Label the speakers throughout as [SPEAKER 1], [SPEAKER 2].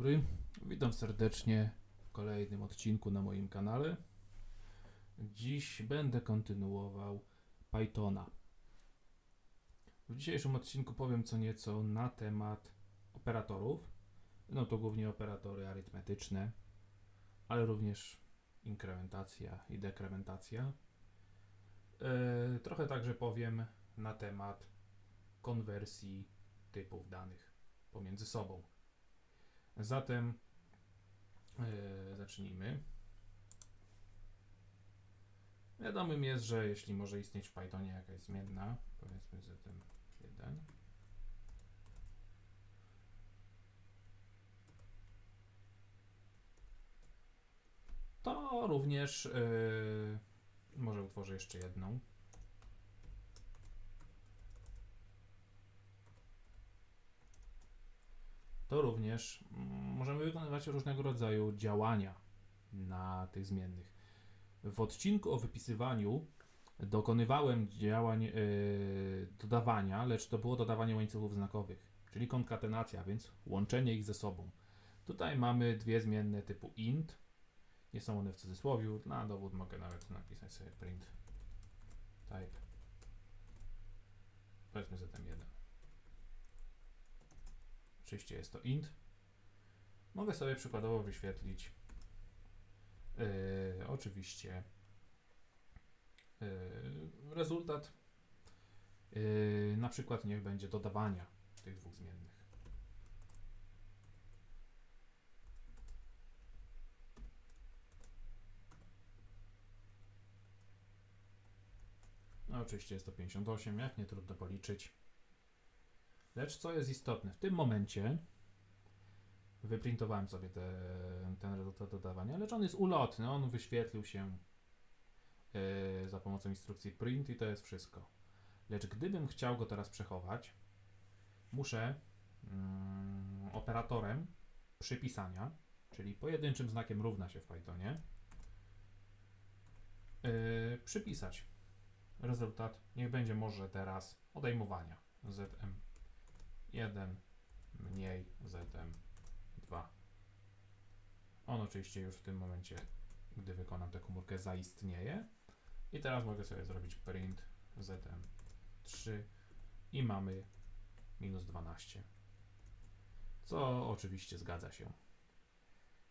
[SPEAKER 1] dobry. Witam serdecznie w kolejnym odcinku na moim kanale. Dziś będę kontynuował Pythona. W dzisiejszym odcinku powiem co nieco na temat operatorów. No to głównie operatory arytmetyczne, ale również inkrementacja i dekrementacja. E, trochę także powiem na temat konwersji typów danych pomiędzy sobą. Zatem e, zacznijmy. Wiadomym jest, że jeśli może istnieć w Pythonie jakaś zmienna, powiedzmy zatem 1, to również e, może utworzę jeszcze jedną. To również możemy wykonywać różnego rodzaju działania na tych zmiennych. W odcinku o wypisywaniu dokonywałem działań yy, dodawania, lecz to było dodawanie łańcuchów znakowych, czyli konkatenacja, więc łączenie ich ze sobą. Tutaj mamy dwie zmienne typu int. Nie są one w cudzysłowiu. Na dowód mogę nawet napisać sobie print type. Powiedzmy zatem 1. Oczywiście jest to int. Mogę sobie przykładowo wyświetlić yy, oczywiście yy, rezultat. Yy, na przykład niech będzie dodawania tych dwóch zmiennych. No, oczywiście jest to 58, jak nie trudno policzyć. Lecz co jest istotne, w tym momencie wyprintowałem sobie te, ten rezultat dodawania, lecz on jest ulotny, on wyświetlił się yy, za pomocą instrukcji print i to jest wszystko. Lecz gdybym chciał go teraz przechować, muszę yy, operatorem przypisania, czyli pojedynczym znakiem równa się w Pythonie, yy, przypisać rezultat, niech będzie może teraz odejmowania zm 1 mniej ZM2. On oczywiście już w tym momencie, gdy wykonam tę komórkę, zaistnieje. I teraz mogę sobie zrobić print ZM3 i mamy minus 12. Co oczywiście zgadza się.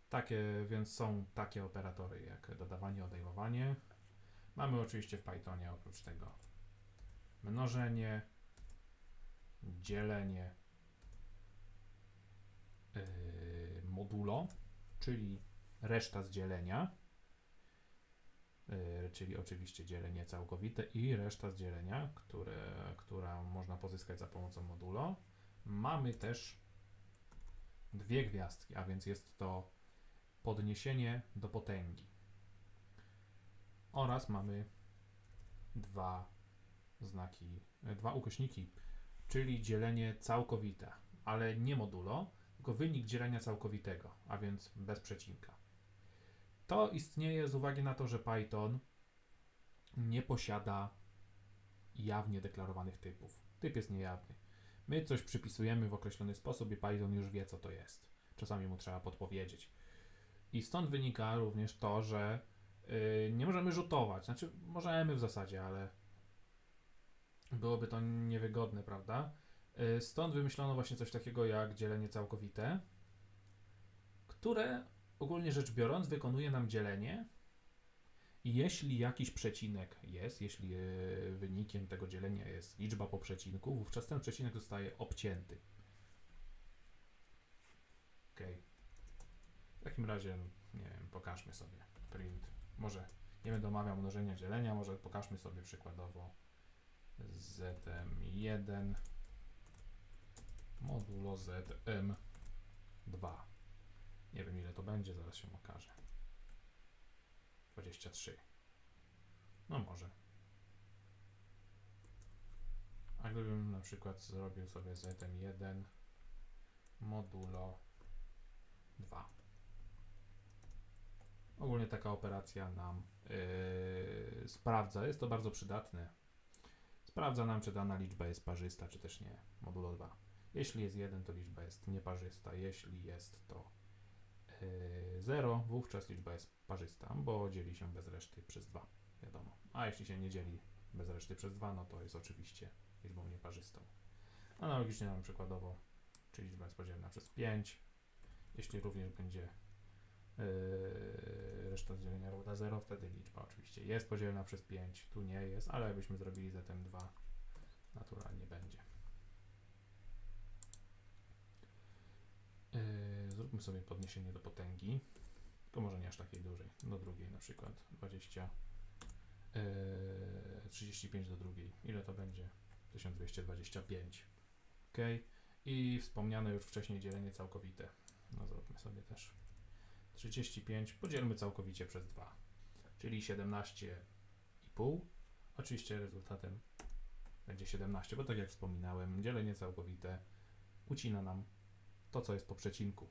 [SPEAKER 1] Takie, więc są takie operatory jak dodawanie, odejmowanie. Mamy oczywiście w Pythonie oprócz tego mnożenie, dzielenie yy, modulo, czyli reszta z dzielenia, yy, czyli oczywiście dzielenie całkowite i reszta z dzielenia, które, która można pozyskać za pomocą modulo. Mamy też dwie gwiazdki, a więc jest to podniesienie do potęgi. Oraz mamy dwa znaki, dwa ukośniki czyli dzielenie całkowite, ale nie modulo, tylko wynik dzielenia całkowitego, a więc bez przecinka. To istnieje z uwagi na to, że Python nie posiada jawnie deklarowanych typów. Typ jest niejawny. My coś przypisujemy w określony sposób i Python już wie, co to jest. Czasami mu trzeba podpowiedzieć. I stąd wynika również to, że yy, nie możemy rzutować. Znaczy, możemy w zasadzie, ale byłoby to niewygodne, prawda? Y, stąd wymyślono właśnie coś takiego jak dzielenie całkowite, które ogólnie rzecz biorąc wykonuje nam dzielenie jeśli jakiś przecinek jest, jeśli y, wynikiem tego dzielenia jest liczba po przecinku, wówczas ten przecinek zostaje obcięty. Ok. W takim razie, nie wiem, pokażmy sobie print. Może nie będę omawiał mnożenia dzielenia, może pokażmy sobie przykładowo zm1 modulo zm2. Nie wiem ile to będzie, zaraz się okaże. 23. No może. A gdybym na przykład zrobił sobie zm1 modulo 2. Ogólnie taka operacja nam yy, sprawdza. Jest to bardzo przydatne Sprawdza nam, czy dana liczba jest parzysta, czy też nie. Modulo 2. Jeśli jest 1, to liczba jest nieparzysta. Jeśli jest to 0, wówczas liczba jest parzysta, bo dzieli się bez reszty przez 2, wiadomo. A jeśli się nie dzieli bez reszty przez 2, no to jest oczywiście liczbą nieparzystą. Analogicznie mamy przykładowo, czy liczba jest podzielna przez 5. Jeśli również będzie yy, reszta z dzielenia równa 0, wtedy liczba oczywiście jest podzielna przez 5. Tu nie jest, ale jakbyśmy zrobili zatem 2, naturalnie będzie. Yy, zróbmy sobie podniesienie do potęgi, tylko może nie aż takiej dużej, do drugiej na przykład 20, yy, 35 do drugiej, ile to będzie? 1225. Ok, i wspomniane już wcześniej dzielenie całkowite. No zróbmy sobie też 35, podzielmy całkowicie przez 2, czyli 17,5. Oczywiście rezultatem będzie 17, bo tak jak wspominałem, dzielenie całkowite ucina nam to, co jest po przecinku.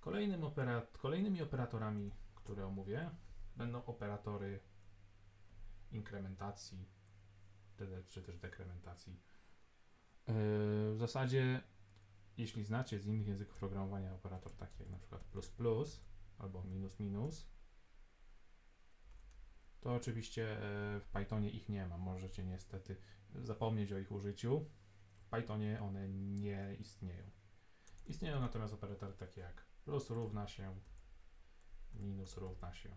[SPEAKER 1] Kolejnym operat kolejnymi operatorami, które omówię, będą operatory inkrementacji, czy, te- czy też dekrementacji. Yy, w zasadzie, jeśli znacie z innych języków programowania operator taki jak na przykład plus plus albo minus minus, to oczywiście e, w Pythonie ich nie ma. Możecie niestety zapomnieć o ich użyciu. W Pythonie one nie istnieją. Istnieją natomiast operatory takie jak plus równa się, minus równa się,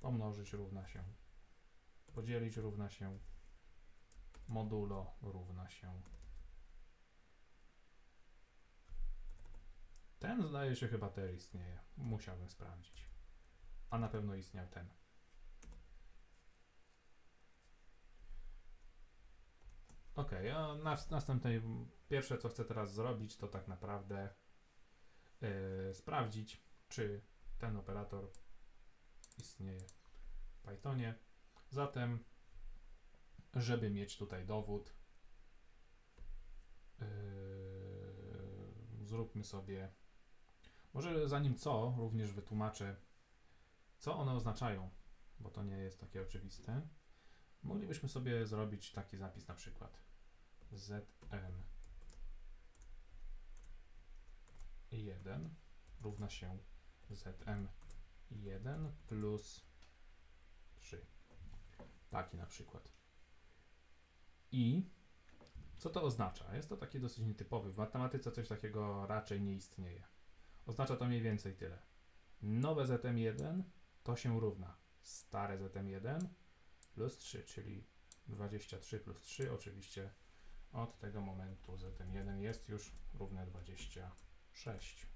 [SPEAKER 1] pomnożyć równa się, podzielić równa się, modulo równa się. Ten zdaje się chyba też istnieje. Musiałbym sprawdzić. A na pewno istniał ten. Ok, a nas, następnej, pierwsze co chcę teraz zrobić, to tak naprawdę yy, sprawdzić, czy ten operator istnieje w Pythonie. Zatem, żeby mieć tutaj dowód, yy, zróbmy sobie, może zanim co, również wytłumaczę, co one oznaczają, bo to nie jest takie oczywiste. Moglibyśmy sobie zrobić taki zapis na przykład zm 1 równa się zm 1 plus 3. Taki na przykład. I co to oznacza? Jest to taki dosyć nietypowy. W matematyce coś takiego raczej nie istnieje. Oznacza to mniej więcej tyle. Nowe zm1 to się równa stare zm1 plus 3, czyli 23 plus 3 oczywiście od tego momentu zm1 jest już równe 26.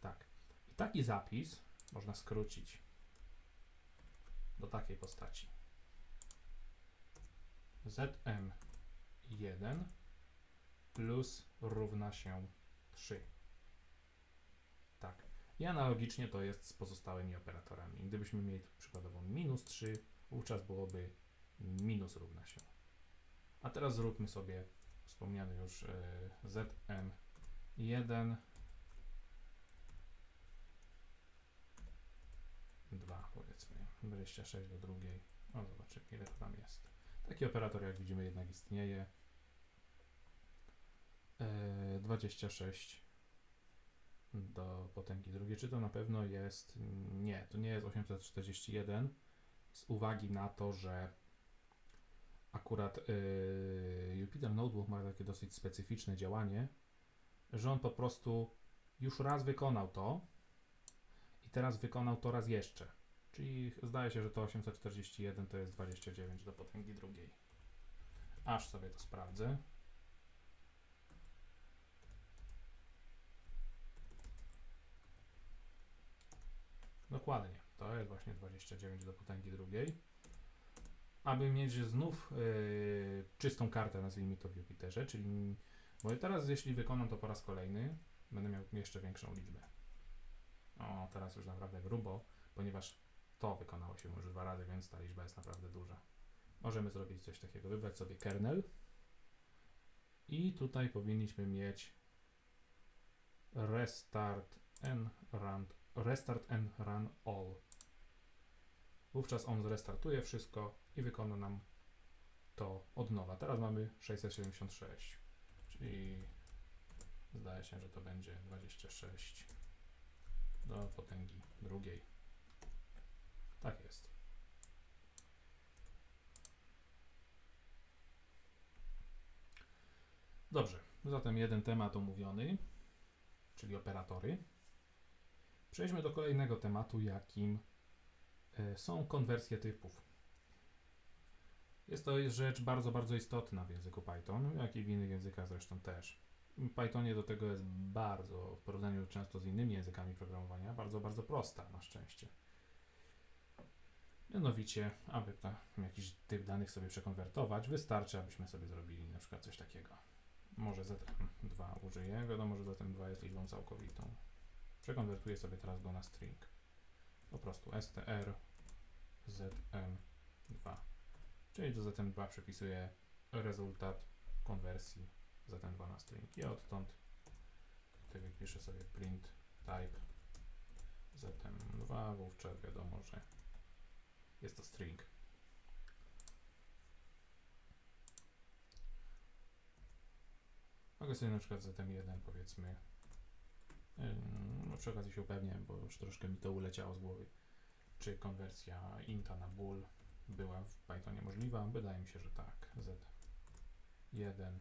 [SPEAKER 1] Tak. I taki zapis można skrócić do takiej postaci. zm1 plus równa się 3. Tak. I analogicznie to jest z pozostałymi operatorami. Gdybyśmy mieli przykładowo minus 3, wówczas byłoby minus równa się. A teraz zróbmy sobie wspomniany już y, zm1 2 powiedzmy 26 do drugiej. O zobaczymy ile to tam jest. Taki operator jak widzimy jednak istnieje. Y, 26 do potęgi drugiej. Czy to na pewno jest? Nie, to nie jest 841 z uwagi na to, że akurat yy, Jupyter Notebook ma takie dosyć specyficzne działanie, że on po prostu już raz wykonał to i teraz wykonał to raz jeszcze. Czyli zdaje się, że to 841 to jest 29 do potęgi drugiej. Aż sobie to sprawdzę. Dokładnie, to jest właśnie 29 do potęgi drugiej. Aby mieć znów yy, czystą kartę, nazwijmy to w Jupiterze, czyli bo teraz jeśli wykonam to po raz kolejny, będę miał jeszcze większą liczbę. O, teraz już naprawdę grubo, ponieważ to wykonało się już dwa razy, więc ta liczba jest naprawdę duża. Możemy zrobić coś takiego, wybrać sobie kernel i tutaj powinniśmy mieć restart and run, restart and run all. Wówczas on zrestartuje wszystko i wykona nam to od nowa. Teraz mamy 676, czyli zdaje się, że to będzie 26 do potęgi drugiej. Tak jest. Dobrze, zatem jeden temat omówiony, czyli operatory. Przejdźmy do kolejnego tematu, jakim e, są konwersje typów. Jest to rzecz bardzo, bardzo istotna w języku Python, jak i w innych językach zresztą też. W Pythonie do tego jest bardzo, w porównaniu często z innymi językami programowania, bardzo, bardzo prosta na szczęście. Mianowicie, aby jakiś typ danych sobie przekonwertować, wystarczy, abyśmy sobie zrobili na przykład coś takiego. Może ZM2 użyję, wiadomo, że ZM2 jest liczbą całkowitą. Przekonwertuję sobie teraz go na string. Po prostu str zm2. Czyli do zm2 przypisuję rezultat konwersji zm2 na string. I odtąd tutaj piszę sobie print type zm2, wówczas wiadomo, że jest to string. Mogę sobie na przykład zm1 powiedzmy przy okazji się upewnię, bo już troszkę mi to uleciało z głowy, czy konwersja inta na bool była w Pythonie możliwa. Wydaje mi się, że tak. Z1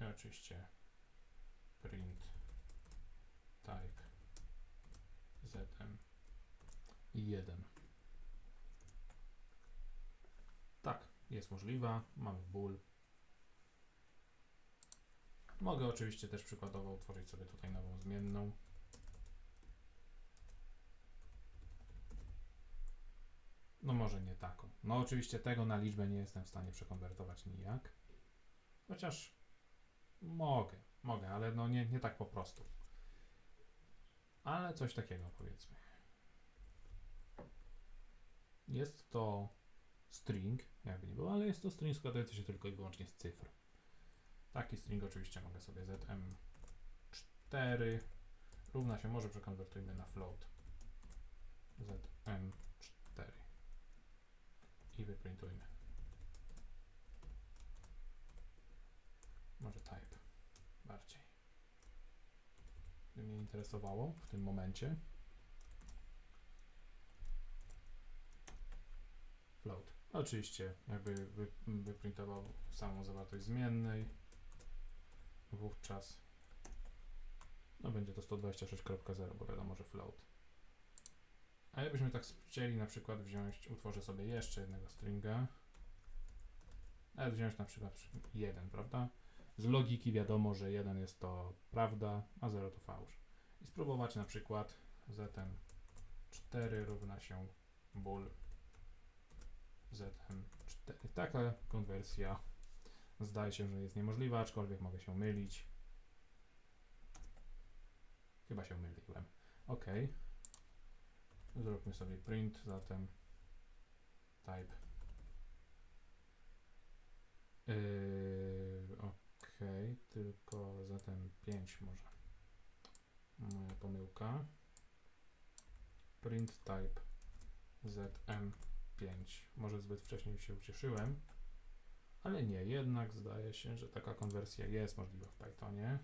[SPEAKER 1] i oczywiście print type zm i 1. Tak, jest możliwa. Mamy bool. Mogę oczywiście też przykładowo utworzyć sobie tutaj nową zmienną. No może nie taką. No oczywiście tego na liczbę nie jestem w stanie przekonwertować nijak. Chociaż mogę, mogę, ale no nie, nie tak po prostu. Ale coś takiego powiedzmy. Jest to string, jakby nie było, ale jest to string składający się tylko i wyłącznie z cyfr. Taki string oczywiście mogę sobie zm4 równa się, może przekonwertujmy na float zm4 i wyprintujmy. Może type bardziej. By mnie interesowało w tym momencie. Float. Oczywiście jakby wy, wyprintował samą zawartość zmiennej wówczas no będzie to 126.0, bo wiadomo, że float. A jakbyśmy tak chcieli na przykład wziąć, utworzę sobie jeszcze jednego stringa, nawet wziąć na przykład jeden, prawda? Z logiki wiadomo, że jeden jest to prawda, a 0 to fałsz. I spróbować na przykład zm4 równa się bool zm4. Taka konwersja Zdaje się, że jest niemożliwa, aczkolwiek mogę się mylić. Chyba się myliłem. Ok. Zróbmy sobie print, zatem type. Yy, ok, tylko zatem 5 może. Moja pomyłka. Print type zm5. Może zbyt wcześnie się ucieszyłem. Ale nie, jednak zdaje się, że taka konwersja jest możliwa w Pythonie.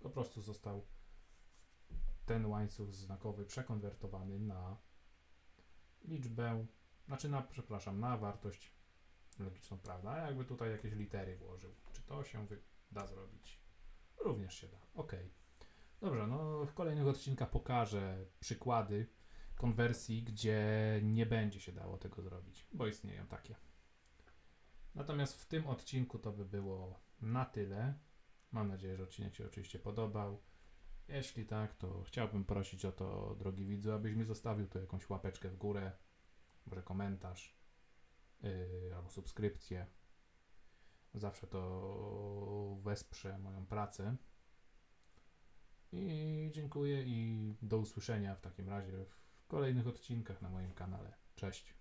[SPEAKER 1] Po prostu został ten łańcuch znakowy przekonwertowany na liczbę, znaczy na, przepraszam, na wartość logiczną, prawda? Jakby tutaj jakieś litery włożył, czy to się da zrobić? Również się da. OK. Dobrze, no w kolejnych odcinkach pokażę przykłady konwersji, gdzie nie będzie się dało tego zrobić, bo istnieją takie. Natomiast w tym odcinku to by było na tyle. Mam nadzieję, że odcinek się oczywiście podobał. Jeśli tak, to chciałbym prosić o to, drogi widzu, abyś mi zostawił tu jakąś łapeczkę w górę, może komentarz yy, albo subskrypcję. Zawsze to wesprze moją pracę. I dziękuję i do usłyszenia w takim razie w kolejnych odcinkach na moim kanale. Cześć.